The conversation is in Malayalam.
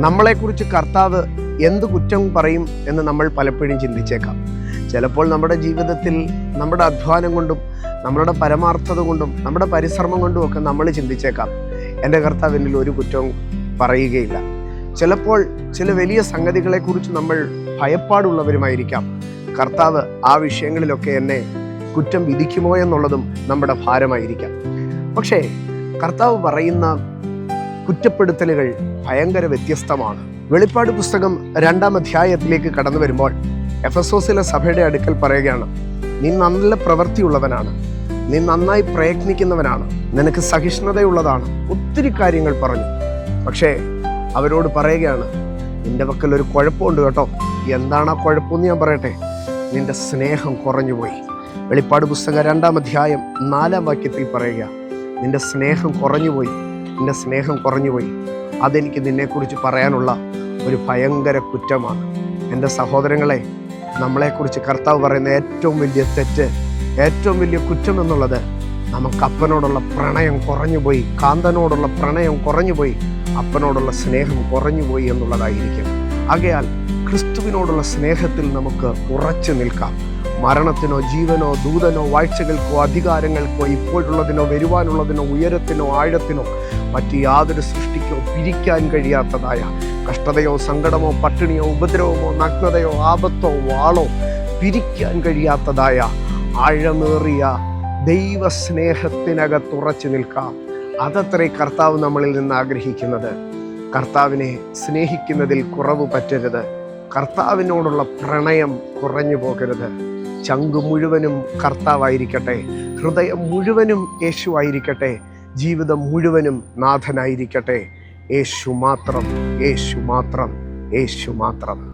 നമ്മളെക്കുറിച്ച് കർത്താവ് എന്ത് കുറ്റം പറയും എന്ന് നമ്മൾ പലപ്പോഴും ചിന്തിച്ചേക്കാം. ചിലപ്പോൾ നമ്മുടെ ജീവിതത്തിൽ നമ്മുടെ അധ്വാനം കൊണ്ടും നമ്മളുടെ പരമാർത്ഥത കൊണ്ടും നമ്മുടെ പരിശ്രമം കൊണ്ടും ഒക്കെ നമ്മൾ ചിന്തിച്ചേക്കാം. എന്റെ കർത്താവ് എന്നിൽ ഒരു കുറ്റവും പറയുകയില്ല. ചിലപ്പോൾ ചില വലിയ സംഗതികളെക്കുറിച്ച് നമ്മൾ ഭയപ്പാടുള്ളവരുമായിരിക്കാം. കർത്താവ് ആ വിഷയങ്ങളിലൊക്കെ എന്നെ കുറ്റം വിധിക്കുമോ എന്നുള്ളതും നമ്മുടെ ഭാരമായിരിക്കാം. പക്ഷേ കർത്താവ് പറയുന്ന കുറ്റപ്പെടുത്തലുകൾ ഭയങ്കര വ്യത്യസ്തമാണ്. വെളിപ്പാട് പുസ്തകം രണ്ടാം അധ്യായത്തിലേക്ക് കടന്നു വരുമ്പോൾ എഫസോസിലെ സഭയുടെ അടുക്കൽ പറയുകയാണ് നീ നല്ല പ്രവൃത്തിയുള്ളവനാണ്. നീ നന്നായി പ്രയത്നിക്കുന്നവനാണ്. നിനക്ക് സഹിഷ്ണുതയുള്ളതാണ്. ഒത്തിരി കാര്യങ്ങൾ പറഞ്ഞു. പക്ഷേ അവരോട് പറയുകയാണ് നിന്റെ പക്കൽ ഒരു കുഴപ്പമുണ്ട് കേട്ടോ. എന്താണ് ആ കുഴപ്പമെന്ന് ഞാൻ പറയട്ടെ. നിന്റെ സ്നേഹം കുറഞ്ഞുപോയി. വെളിപ്പാട് പുസ്തകം രണ്ടാം അധ്യായം നാലാം വാക്യത്തിൽ പറയുക നിന്റെ സ്നേഹം കുറഞ്ഞുപോയി. നിന്റെ സ്നേഹം കുറഞ്ഞുപോയി. അതെനിക്ക് നിന്നെക്കുറിച്ച് പറയാനുള്ള ഒരു ഭയങ്കര കുറ്റമാണ്. എന്റെ സഹോദരങ്ങളെ നമ്മളെക്കുറിച്ച് കർത്താവ് പറയുന്ന ഏറ്റവും വലിയ തെറ്റ് ഏറ്റവും വലിയ കുറ്റം എന്നുള്ളത് നമുക്ക് അപ്പനോടുള്ള പ്രണയം കുറഞ്ഞുപോയി കാന്തനോടുള്ള പ്രണയം കുറഞ്ഞുപോയി അപ്പനോടുള്ള സ്നേഹം കുറഞ്ഞുപോയി എന്നുള്ളതായിരിക്കും. ആകയാൽ ക്രിസ്തുവിനോടുള്ള സ്നേഹത്തിൽ നമുക്ക് ഉറച്ചു നിൽക്കാം. മരണത്തിനോ ജീവനോ ദൂതനോ വാഴ്ചകൾക്കോ അധികാരങ്ങൾക്കോ ഇപ്പോഴുള്ളതിനോ വരുവാനുള്ളതിനോ ഉയരത്തിനോ ആഴത്തിനോ മറ്റ് യാതൊരു സൃഷ്ടിക്കോ പിരിക്കാൻ കഴിയാത്തതായ കഷ്ടതയോ സങ്കടമോ പട്ടിണിയോ ഉപദ്രവമോ നഗ്നതയോ ആപത്തോ വാളോ പിരിക്കാൻ കഴിയാത്തതായ ആഴമേറിയ ദൈവസ്നേഹത്തിനകത്ത് ഉറച്ചു നിൽക്കാം. അതത്രേ കർത്താവ് നമ്മളിൽ നിന്ന് ആഗ്രഹിക്കുന്നത്. കർത്താവിനെ സ്നേഹിക്കുന്നതിൽ കുറവ് പറ്റരുത്. കർത്താവിനോടുള്ള പ്രണയം കുറഞ്ഞു പോകരുത്. ചങ്ക് മുഴുവനും കർത്താവായിരിക്കട്ടെ. ഹൃദയം മുഴുവനും യേശുവായിരിക്കട്ടെ. ജീവിതം മുഴുവനും നാഥനായിരിക്കട്ടെ. യേശു മാത്രം യേശു മാത്രം യേശു മാത്രം.